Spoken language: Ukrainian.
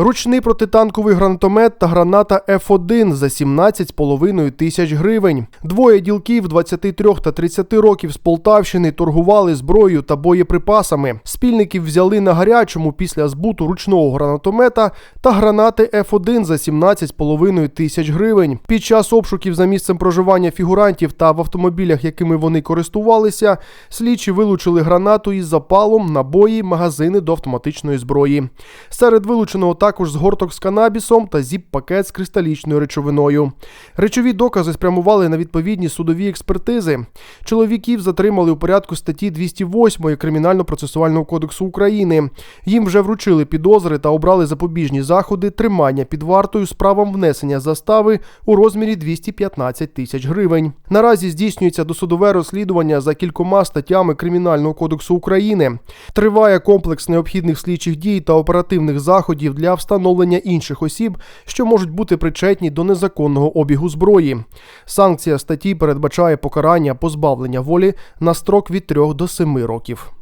Ручний протитанковий гранатомет та граната F1 за 17,5 тисяч гривень. Двоє ділків 23 та 30 років з Полтавщини торгували зброєю та боєприпасами. Спільників взяли на гарячому після збуту ручного гранатомета та гранати F1 за 17,5 тисяч гривень. Під час обшуків за місцем проживання фігурантів та в автомобілях, якими вони користувалися, слідчі вилучили гранату із запалом, набої, магазини до автоматичної зброї. Серед вилученого також згорток з канабісом та зіп-пакет з кристалічною речовиною. Речові докази спрямували на відповідні судові експертизи. Чоловіків затримали у порядку статті 208 Кримінально-процесуального кодексу України. Їм вже вручили підозри та обрали запобіжні заходи тримання під вартою з правом внесення застави у розмірі 215 тисяч гривень. Наразі здійснюється досудове розслідування за кількома статтями Кримінального кодексу України. Триває комплекс необхідних слідчих дій та оперативних заходів для встановлення інших осіб, що можуть бути причетні до незаконного обігу зброї. Санкція статті передбачає покарання позбавлення волі на строк від 3 до 7 років.